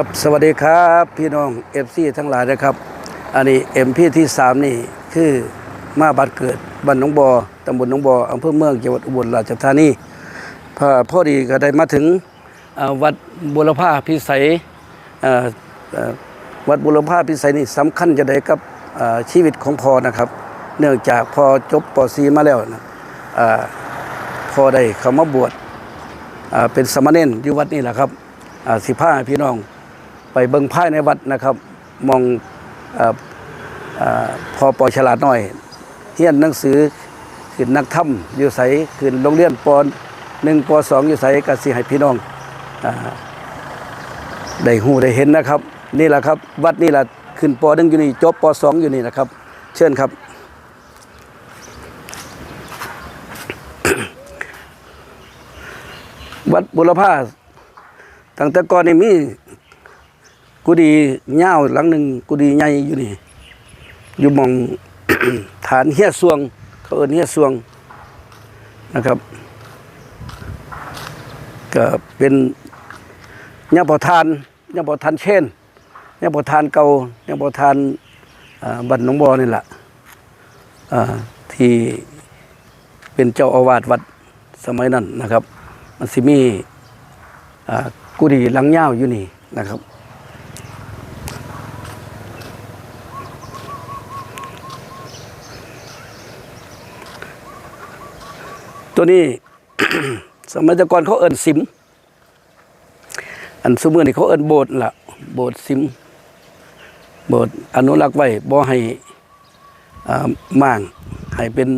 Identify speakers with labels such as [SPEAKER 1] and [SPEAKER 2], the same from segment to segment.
[SPEAKER 1] ครับสวัสดีครับพี่น้องเอฟซีทั้งหลายนะครับ อันนี้เอ็มพีที่สามนี่คือมาบัดเกิดบ้านหนองบอตำบลหนองบออำเภอเมืองจังหวัดอุบลราชธานีพอพอดีก็ได้มาถึงวัดบุรพาพิสัยวัดบุรพาพิสัยนี่สำคัญจะได้กับชีวิตของพ่อนะครับ เนื่องจากพอจบปอซีมาแล้วนะเอ่อพอได้เข้ามาบวชเป็นสามเณรอยู่วัดนี่แหละครับสิผ้าพี่น้อง ไปเบิ่งภายในวัดนะครับ มองออพอปอฉลาดหน้อยเฮียนหนังสือขึ้นนักถ้ำอยู่ใสขึ้นโรงเรียนปหนึ่งปสองอยู่ใสก็สิให้พี่น้องอได้หูได้เห็นนะครับ นี่แหละครับ วัดนี่แหละขึ้นปหนึ่งอยู่นี่จบปสองอยู่นี่นะครับ เชิญครับวัดบุรพาตั้งแต่ก่อนนี่มี กุฏิยาหลังหนึ่งกุฏิใหญ่อยู่นี่ อยู่มอง ฐานเฮียสวง เขาเอินเฮียสวงนะครับ ก็เป็นยาปทานยาปทานเช่นยาปทานเก่ายาปทานบันหนองบอนี่แหละอ่าที่เป็นเจ้าอาวาสวัดสมัยนั้นนะครับ มันสิมีกุฏิหลังยาอยู่นี่นะครับ ตัวนี้ สมัยตะก่อนเขาเอิ้นสิม อันสมือนี่เขาเอิ้นโบสถ์ล่ะโบสถ์สิม โบสถ์อนุรักษ์ไว้บ่ให้ม่างให้เป็น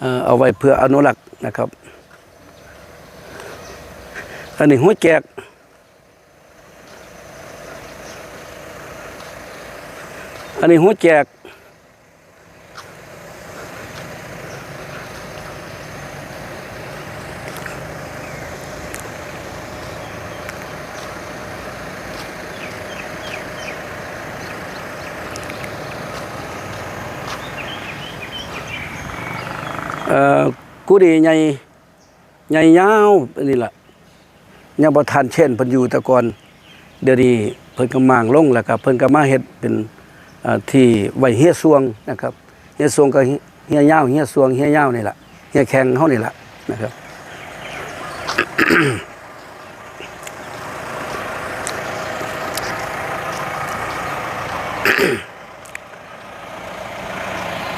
[SPEAKER 1] เอ่อเอาไว้เพื่ออนุรักษ์นะครับ อันนี้หัวแจกอันนี้หัวแจก กุฏิใหญ่ใหญ่ยาวอันนี้ล่ะยังบ่ทันเช่นเพิ่นอยู่แต่ก่อนเดี๋ยวนี้เพิ่นก็มางลงแล้วครับเพิ่นก็มาเฮ็ดเป็นที่ไว้เฮียสวงนะครับเฮียสวงก็เฮียยาวเฮียสวงเฮียยาวนี่แหละเฮียแข็งเฮานี่แหละนะครับ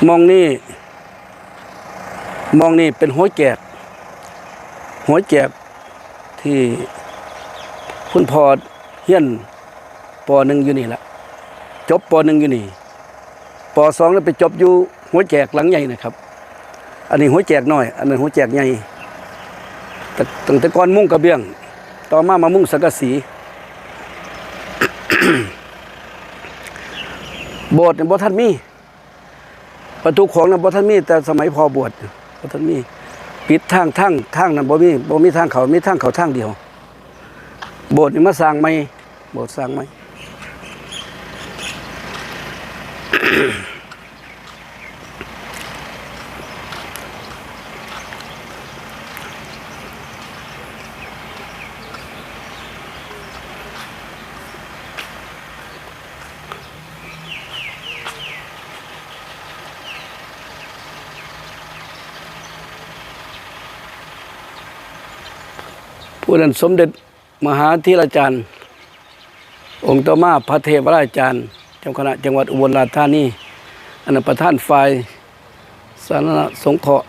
[SPEAKER 1] มองนี่ มองนี่เป็นหัวแจก หัวแจกที่คุณพ่อเฮียนปหนึ่งอยู่นี่แหละจบปหนึ่งอยู่นี่ปสองแล้วไปจบอยู่หัวแจกหลังใหญ่นะครับ อันนี้หัวแจกน้อย อันนั้นหัวแจกใหญ่แต่ตั้งแต่ก่อนมุ่งกระเบียงต่อมามามุ่งสังกะสีโบสถ์เนี่ยบ่ท่านมีประตูของเนั้นบ่ท่านมีแต่สมัยพอบวช บ่ท่านมีปิดทางทางทางนั้นบ่มีบ่มีทางเขามีทางเขาทางเดียว โบสถ์นี่มาสร้างใหม่โบสถ์สร้างใหม่ ผู้นั้นสมเด็จมหาธีราจารย์ องค์ต่อมาพระเทพราชจารย์เจ้าคณะจังหวัดอุบลราชธานีอันนั้นประธานฝ่ายสาธารณสงเคราะห์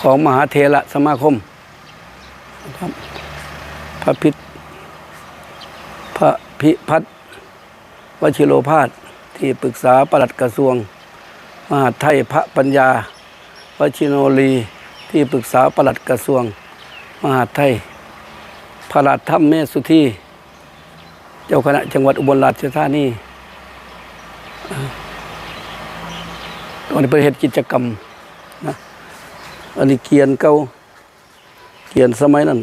[SPEAKER 1] ของมหาเทระสมาคมครับพระพิษพระพิพัฒน์วชิโรพาสที่ปรึกษาปลัดกระทรวง มหาไทยพระปัญญาวชิโนลีที่ปรึกษาปลัดกระทรวง มหาไทยพระราชธรรมเมสุธีเจ้าคณะจังหวัดอุบลราชธานีตอนนี้ไปเฮ็ดกิจกรรมนะอันนี้เกียนเก่าเกียนสมัยนั้น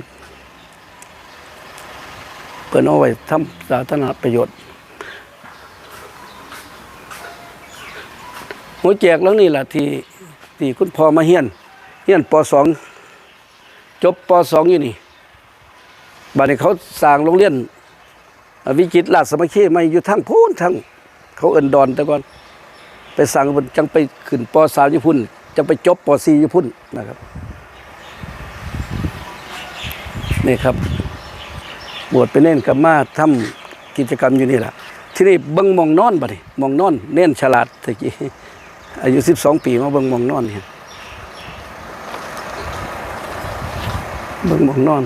[SPEAKER 1] เปิดเอาไว้ทำสาธารณประโยชน์หัวแจกแล้วนี่แหละที่ที่คุณพ่อมาเฮียนเฮียนปสอง จบปสอยู่นี่บัดนี้เขาสร้างโรงเรียนวิจิตรราชสมัคคีมาอยู่ทั้งพูนทั้งเขาเอิ้นดอนแต่ก่อน ไปสั่งจังไปขึ้นป .3 ญี่ปุ่นจังไปจบป .4 ญี่ปุ่นนะครับ นี่ครับ บวชไปเน่นกับมาทำกิจกรรมอยู่นี่แหละที่นี่เบิ่งมองนอนบัดนี้มองนอน เน่นฉลาดตะกี้อายุ 12 ปีมาเบิ่งมองนอนเนี่ย เบิ่งหมองนอน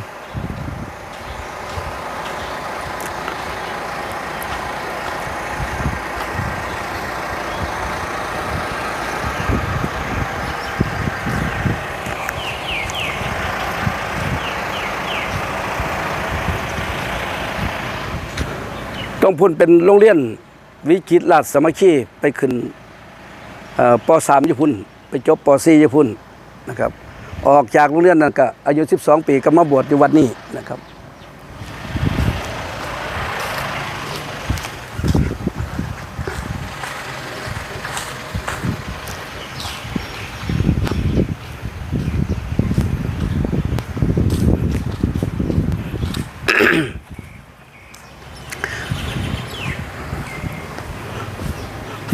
[SPEAKER 1] ต้องพุ่นเป็นโรงเรียนวิจิตรราชสมัคคีไปขึ้นเอ่อป .3 ญี่ปุ่น ไปจบป .4 ญี่ปุ่นนะครับ ออกจากโรงเรียนนั้นก็อายุ 12 ปีก็มาบวชอยู่วัดนี้นะครับ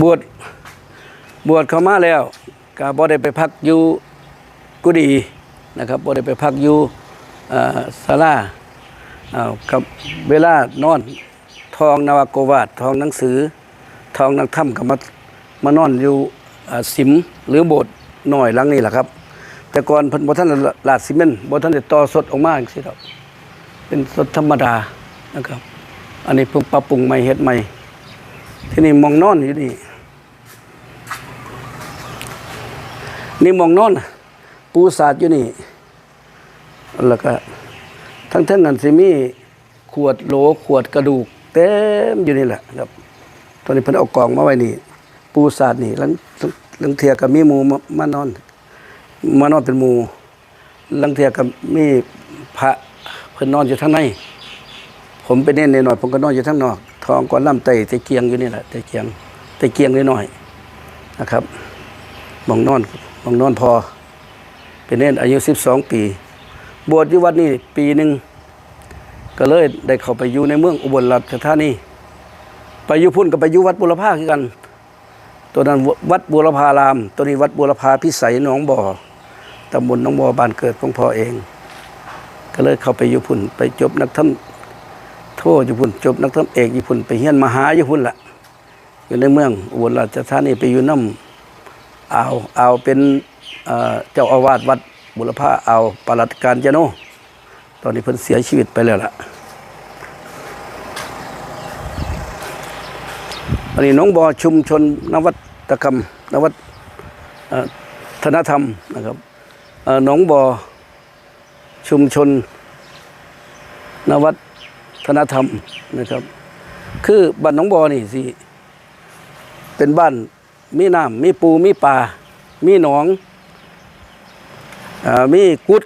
[SPEAKER 1] บวชบวชเข้ามาแล้วก็บ่ได้ไปพักอยู่ กุฏินะครับบ่ได้ไปพักอยู่ศาลาเกับเวลานอนทองนาวโกวาททองหนังสือ ทองนักถ้ำก็มามานอนอยู่สิมหรือโบสถ์น้อยหลังนี้แหละครับ แต่ก่อนพิ่นบ่ทันได้ลาดซีเมนต์บ่ทันได้ต่อสดออกมาจังซี่ดอกเป็นสดธรรมดานะครับ อันนี้เพิ่งปรับปรุงใหม่เฮ็ดใหม่ ที่นี่มองนอนอยู่นี่นี่มองนอน น่ะปูสาดอยู่นี่ แล้วก็ทั้งทั้งนั้นสิมีขวดโหลขวดกระดูก เต็มอยู่นี่แหละครับ ตอนนี้เพิ่นเอากล่องมาไว้นี่ ปูสาดนี่ลังลังเทียกับมีหมูมานอนมานอนเป็นหมูลังเทียกับมีพระเพิ่นนอนอยู่ข้งใน ผมไปเน้นหน่อยผมก็นอนอยู่ทั้งนอก ทองก้อนล่ำไตตะเกียงอยู่นี่แหละตะเกียงตะเกียงน้อยๆนะครับมองนอนมองนอนพอ เป็นเน้นอายุสิบสองปี บวชอยู่วัดนี้ปีหนึ่งก็เลยได้เข้าไปอยู่ในเมืองอุบลราชธานีไปอยู่พุ่นก็ไปอยู่วัดบุรพาคือกัน ตัวนั้นวัดบุรพาราม ตัวนี้วัดบุรพาพิสัยหนองบ่อตำบลหนองบ่อบ้านเกิดของพ่อเอง ก็เลยเข้าไปอยู่พุ่นไปจบนักธรรมโทญี่ปุ่นจบนักธรรมเอกญี่ปุ่นไปเฮียนมหาญี่ปุ่นละอยู่ในเมืองอุบลราชธานีไปอยู่น้ำอ่าวอ่าวเป็น เจ้าอาวาสวัดบุรพาเอาปลัดการจโน ตอนนี้เพิ่นเสียชีวิตไปแล้วล่ะอันนี้น้องบอชุมชนนวัตกรรม นวัตธนธรรมนะครับน้องบอชุมชน นวัฒนธรรมนะครับ คือบ้านหนองบอนี่สิเป็นบ้านมีน้ำมีปูมีปลามีหนอง มีกุด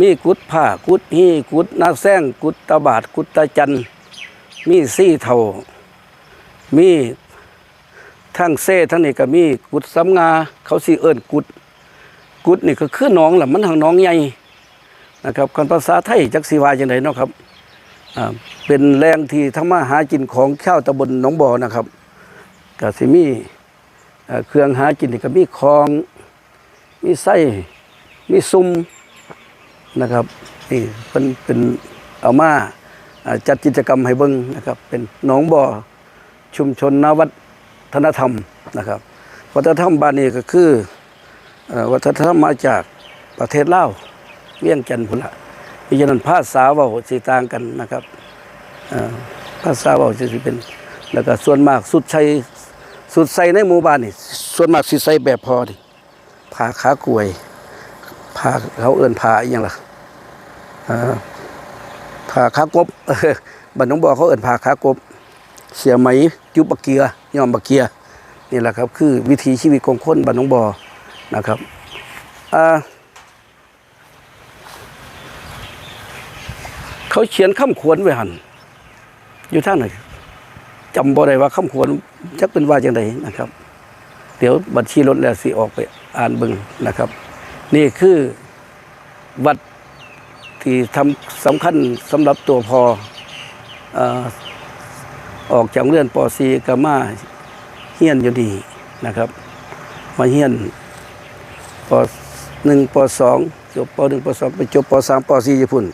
[SPEAKER 1] มีกุดผ้ากุดฮีกุดนาแซงกุดตาบาดกุดตาจัน มีซี่เท่า มีทั้งเซ่ทั้งนี้ก็มีกุดสำงา เขาสิเอิ้นกุด กุดนี่ก็คือหนองแหละมันทางหนองใหญ่นะครับคนภาษาไทยจักสีวาจังไดเนาะครับเป็นแรงที่ทำมาหากินของชาวตำบลหนองบ่อนะครับก็สิมีเอ่อเครื่องหากินนี่ก็มีคลอง มีไส้ มีซุ้มนะครับนี่เป็นเป็นเอามาจัดกิจกรรมให้เบิ่งนะครับ เป็นหนองบ่อชุมชนนวัฒนธรรมนะครับ วัฒนธรรมบ้านนี้ก็คือวัฒนธรรมมาจากประเทศลาวเวียงจันทน์พุ่นละเพราะฉะนั้นภาษาเว้าสิต่างกันนะครับภาษาเว้าจะสิเป็นแล้วก็ส่วนมากสุดใช้สุดใส่ในหมู่บ้านนี่ส่วนมากสิใส่แบบพอดิผ้าขากลวย ผ้าเขาเอินผ้าอีหยังล่ะเอ่อผ้าขากบบ้านหนองบ่อเขาเอินผ้าขากบ เสียไหมจุบบักเกียยอมบักเกียนี่แหละครับ คือวิถีชีวิตของคนบ้านหนองบอนะครับเขาเขียนคำขวนไว้หันอยู่ท่างไหนจำบ่ได้ว่าคำขวนจักเป็นว่าจังไดนะครับ เดี๋ยวบัญชีรถแล้วสิออกไปอ่านบิ่งนะครับ นี่คือวัดที่ทำสำคัญสำหรับตัวพอเอ่ออกจากเรือนป .4 ก็มาเฮียนอยู่ดีนะครับ มาเฮียนป .1 ป .2 จบป .1 ป .2 ไปจบป .3 ป .4 ญี่ปุ่น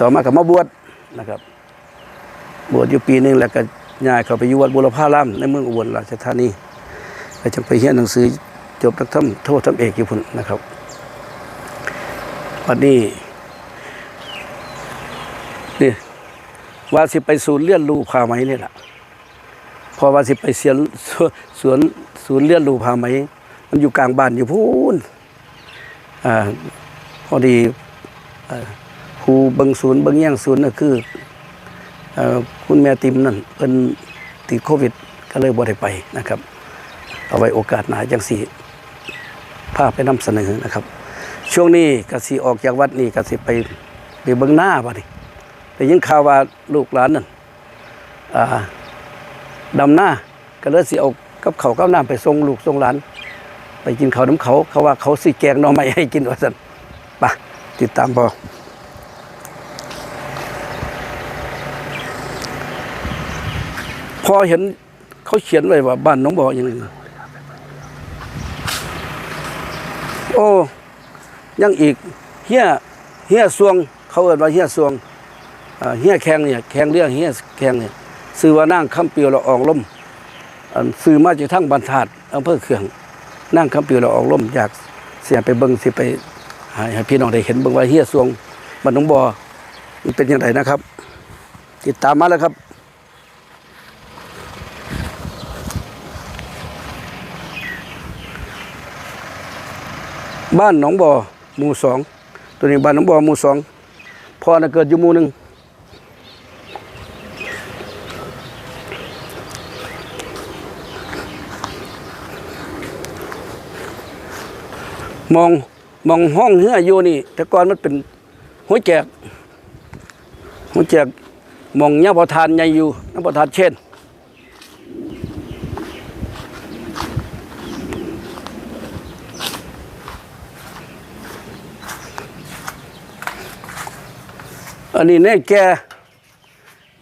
[SPEAKER 1] ต่อมาก็มาบวชนะครับ บวชอยู่ปีหนึ่งแล้วก็ย้ายเข้าไปอยู่วัดบุรพารามในเมืองอุบลราชธานีก็จะไปเรียนหนังสือ จบนักธรรมโทษธรรมเอกอยู่พุ่นนะครับวันนี้นี่ว่าสิไปศูนย์เรียนรู้ผ้าไหมนี่แหละพอว่าสิไปเสียนสวนศูนย์เรียนรู้ผ้าไหม มันอยู่กลางบ้านอยู่พูนอ่าพอดีครูเบิงศูนย์เบิงแย่งศูนย์น่ะคืออคุณแม่ติมนั่นเพิ่นติดโควิด ก็เลยบ่ได้ไปนะครับ เอาไว้โอกาสหนาจังสี พาไปนำเสนอนะครับ ช่วงนี้กสิออกจากวัดนี่กสิไปไปเบิ่งหน้าบัดนี้ได้ยินข่าวว่าลูกหลานนั่นอ่าดำหน้าก็เลยสิเอากับเขาวกับน้ำไปส่งลูกส่งหลาน ไปกินข้าวน้ำเขาเขาว่าเขาสิแกงน่อไม้ให้กินว่าซั่นไปติดตามพอพอเห็นเขาเขียนไว้ว่าบ้านน้องบออย่างนี้ โอ้ยังอีกเฮียเฮียสวง เขาเอิ้นว่าเฮียสวงเฮียแข้งเนี่ยแข้งเรื่องเฮียแข้งเนี่ยซื้อว่านั่งคำเปียวละอองล่มซื้อมาจากทั้งบรรทัดอำเภอเขื่องนั่งคำเปียวละอองล่มอยากเสียไปเบิ่งสิไปให้พี่น้องได้เห็นเบิ่งว่าเฮียสวงบ้านหน้องบอมันเป็นยังไงนะครับ ติดตามมาแล้วครับ บ้านหนองบ่อหมู่สองตัวนี้บ้านหนองบ่อหมู่สองพ่อน่ะเกิดอยู่หมู่หนึ่งมองมองห้องเฮืออยู่นี่ แต่ก่อนมันเป็นหัวแจกหัวแจกมองยาประทานใหญ่อยู่ยาประทานเช่น อันนี้แน่แก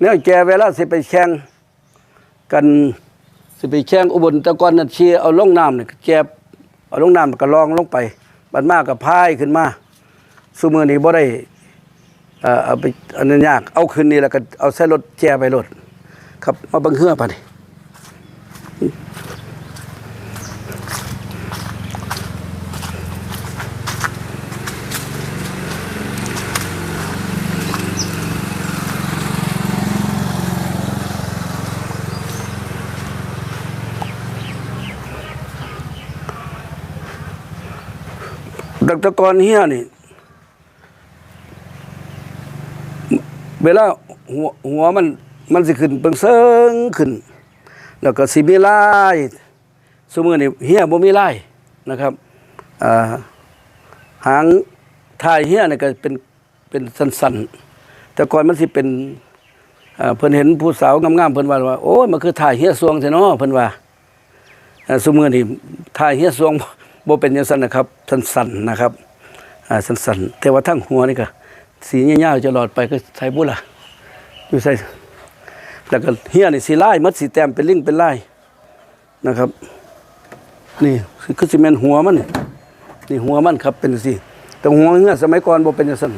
[SPEAKER 1] แน่แกเวลาสิไปแข่งกันสิไปแข่งอุบลตะกอนนัดเชียเอาลงน้ำเนี่ยแกเอาลงน้ำก็ลองลงไปบัดมากกับพายขึ้นมาสุมือนี้บ่ได้เอาไปอันนั้นยากเอาขึ้นนี่แล้วก็เอาใส่รถแจไปรถครับมาบังเฮือป่ะนี่ ดักตะกอนเฮียนี่ เวลาหัวหัวมันมันสิขึ้นเปิงเซิงขึ้น แล้วก็สิมีลายสมือนี่เฮียบ่มีลายนะครับอ่าหางทายเฮียนี่ก็เป็นเป็นสันๆ แต่ก่อนมันสิเป็นอ่าเพิ่นเห็นผู้สาวงามๆเพิ่นว่าว่าโอ้ยมันคือทายเฮียสวงแท้เนาะเพิ่นว่าอ่าสมือนี่ทายเฮียสวง บ่เป็นจังซั่นนะครับสันๆนะครับอ่าสันๆแต่ว่าทั้งหัวนี่ก็สีเงี้ยาๆจะหลอดไปก็ใส่บุล่ะอยู่ใส่แล้วก็เฮียนี่สีไล่มัดสีแต้มเป็นลิ่งเป็นไล่นะครับ นี่คือซีเมนหัวมันนี่หัวมันครับเป็นสิแต่หัวเงี้ยสมัยก่อนบ่เป็นจังซั่น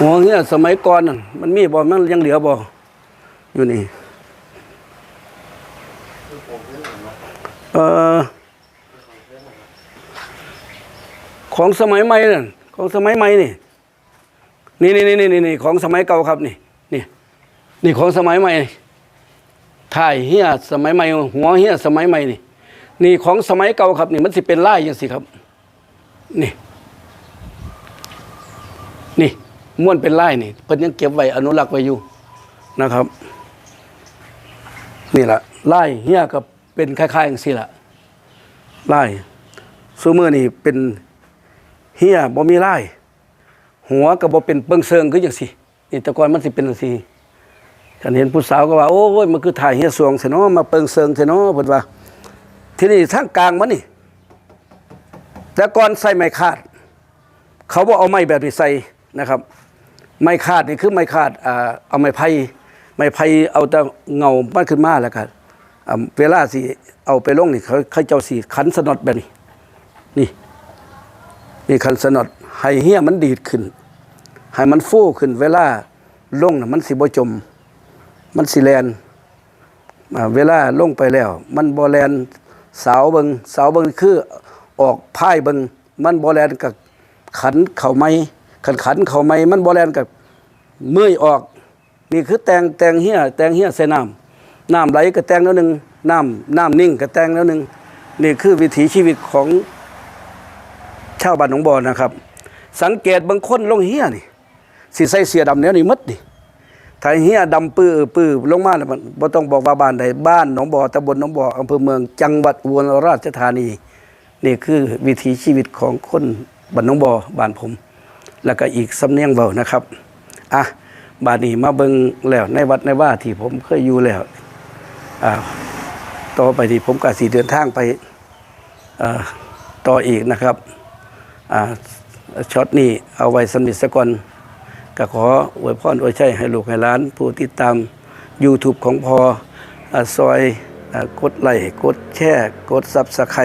[SPEAKER 1] หัวเงี้ยสมัยก่อนนั่นมันมีบ่มันยังเหลือบ่อยู่นี่ ออของสมัยใหม่นั่นของสมัยใหม่นี่นี่นี่นี่นี่นี่ของสมัยเก่าครับนี่นี่นี่ของสมัยใหม่ถ่ายเฮียสมัยใหม่หัวเฮียสมัยใหม่นี่ นี่ของสมัยเก่าครับ นี่มันสิเป็นลายอย่างสิครับ นี่ นี่ม้วนเป็นลายนี่เพิ่นยังเก็บไว้อนุรักษ์ไว้อยู่นะครับ นี่แหละลายเฮียก็ เป็นคล้ายๆอย่างสิละไลายซูเมอร์นี่เป็นเฮียบ่มีไลายหัวก็บ่เป็นเปิงเซิงคือจังซี่นี่ต่ก่อนมันสิเป็นจังซี่คันเห็นผู้สาวก็ว่าโอ้ยมันคือถ่ายเฮียสวงซะเนาะมาเปิงเซิงซะเนาะเพิ่นว่า ที่นี่ทางกลางมันนี่แต่ก่อนใส่ไม้คาด เขาบอกเอาไม้แบบนี้ใส่นะครับ ไม้คาดนี่คือไม้คาดอ่าเอาไม้ไผ่ไม้ไผ่เอาแต่เงามันขึ้นมาแล้วกัน เวลาสิเอาไปลงนี่เขาเขาเจ้าสีขันสนอดแบบนี้นี่นี่ขันสนอดให้เหี้ยมันดีดขึ้น ให้มันฟูขึ้น เวลาลงน่ะมันสิบ่จม มันสิแลนเวลาลงไปแล้ว มันบ่แลนสาวเบิงสาวเบิงคือออกพ่ายเบิงมันบ่แลนกับขันเข่าไม้ขันขันเข่าไม้มันบ่แลนกับเมื่อยออก นี่คือแตงแตงเหี้ยแตงเหี้ยใส่น้ำ น้ำไหลก็แตงแล้วหนึ่งน้ำน้ำนิ่งก็แตงแล้วหนึ่งนี่คือวิถีชีวิตของชาวบ้านหนองบอนนะครับ สังเกตบางคนลงเฮียนี่สิใส่เสียดำเนี้ยนี่มัดดิถ้าเฮียดำปื้อปื้อลงมาแล้วมันบ่ต้องบอกว่าบ้านใดบ้านหนองบอตำบลหนองบออำเภอเมืองจังหวัดอุบลราชธานี นี่คือวิถีชีวิตของคนบ้านหนองบอบ้านผม แล้วก็อีกสำเนียงเบานะครับอะบ้านนี้มาเบิ่งแล้วในวัดในว่าที่ผมเคยอยู่แล้ว ต่อไปที่ผมก็สิเดินทางไปต่ออีกนะครับช็อตนี้เอาไว้สมิทสก่อนก็ขออวยพรอวยชัยให้ลูกให้ล้าน ผู้ติดตาม YouTube ของพออซอยอกดไลค์กดแชร์กดซับสไคร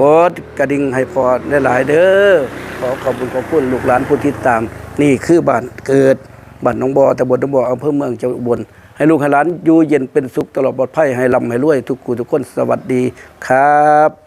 [SPEAKER 1] กดกระดิ่งให้พอหลาย ๆ เด้อขอขอบคุณขอบคุณลูกหลานผู้ติดตาม นี่คือบ้านเกิดบ้านหนองบอตำบลหนองบออำเภอเมืองจังหวัดอุบล ให้ลูกให้หลานอยู่เย็นเป็นสุขตลอดปลอดภัยให้ร่ำให้รวยทุกคู่ทุกคนสวัสดีครับ